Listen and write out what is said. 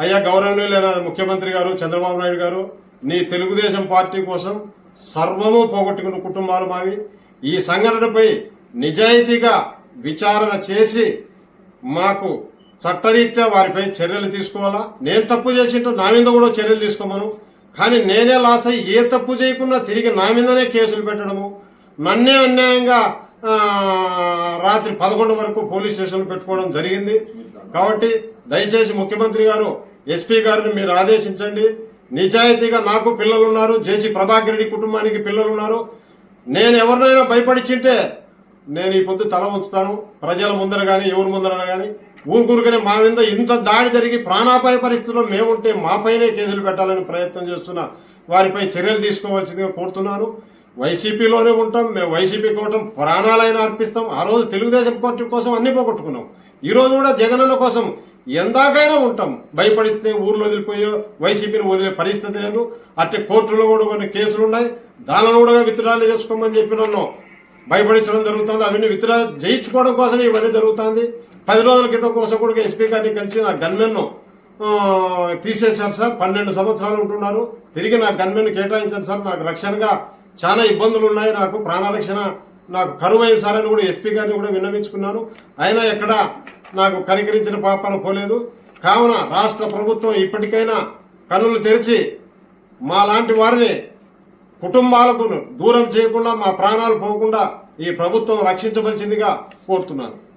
అయ్యా గౌరవనీయులైన ముఖ్యమంత్రి గారు చంద్రబాబు నాయుడు గారు నీ తెలుగుదేశం పార్టీ కోసం సర్వము పోగొట్టుకున్న కుటుంబాలు మావి. ఈ సంఘటనపై నిజాయితీగా విచారణ చేసి మాకు చట్టరీత్యా వారిపై చర్యలు తీసుకోవాలా? నేను తప్పు చేసింటూ నా మీద కూడా చర్యలు తీసుకోమను. కానీ నేనే లాస్ అయ్యి ఏ తప్పు చేయకుండా తిరిగి నా మీదనే కేసులు పెట్టడము. నన్నే అన్యాయంగా రాత్రి పదకొండు వరకు పోలీస్ స్టేషన్లో పెట్టుకోవడం జరిగింది. కాబట్టి దయచేసి ముఖ్యమంత్రి గారు ఎస్పీ గారిని మీరు ఆదేశించండి. నిజాయితీగా నాకు పిల్లలు ఉన్నారు జేసీ ప్రభాకర్ రెడ్డి కుటుంబానికి పిల్లలు ఉన్నారు నేను ఎవరినైనా భయపడిచింటే నేను ఈ పొద్దు తల ఉంచుతాను ప్రజల ముందర కానీ ఎవరి ముందర కానీ ఊరుకూరుకనే మా మీద ఇంత దాడి జరిగి ప్రాణాపాయ పరిస్థితుల్లో మేముంటే మాపైనే కేసులు పెట్టాలని ప్రయత్నం చేస్తున్న వారిపై చర్యలు తీసుకోవాల్సిందిగా కోరుతున్నాను. వైసీపీలోనే ఉంటాం. మేము వైసీపీ కోవటం ప్రాణాలైనా అర్పిస్తాం. ఆ రోజు తెలుగుదేశం పార్టీ కోసం అన్ని పోగొట్టుకున్నాం. ఈ రోజు కూడా జగనన్న కోసం ఎందాకైనా ఉంటాం. భయపడిస్తే ఊర్లో వదిలిపోయో వైసీపీని వదిలే పరిస్థితి లేదు. అట్టే కోర్టులో కూడా కొన్ని కేసులు ఉన్నాయి. దానిలో కూడా విత్డ్రాలు చేసుకోమని చెప్పి నన్ను భయపడించడం జరుగుతుంది. అవన్నీ విత్డ్రా చేయించుకోవడం కోసం ఇవన్నీ జరుగుతుంది. పది రోజుల క్రితం కోసం కూడా ఎస్పీ గారిని కలిసి నా గన్మెన్ను తీసేశారు సార్. పన్నెండు సంవత్సరాలు ఉంటున్నారు. తిరిగి నా గన్మెన్ కేటాయించారు సార్. నాకు రక్షణగా చాలా ఇబ్బందులు ఉన్నాయి. నాకు ప్రాణరక్షణ నాకు కరువు అయింది అని కూడా ఎస్పీ గారిని కూడా విన్నవించుకున్నాను. అయినా ఎక్కడ నాకు కనికరించిన పాపన పోలేదు. కావున రాష్ట్ర ప్రభుత్వం ఇప్పటికైనా కన్నులు తెరిచి మా లాంటి వారిని కుటుంబాలకు దూరం చేయకుండా మా ప్రాణాలు పోకుండా ఈ ప్రభుత్వం రక్షించవలసిందిగా కోరుతున్నాను.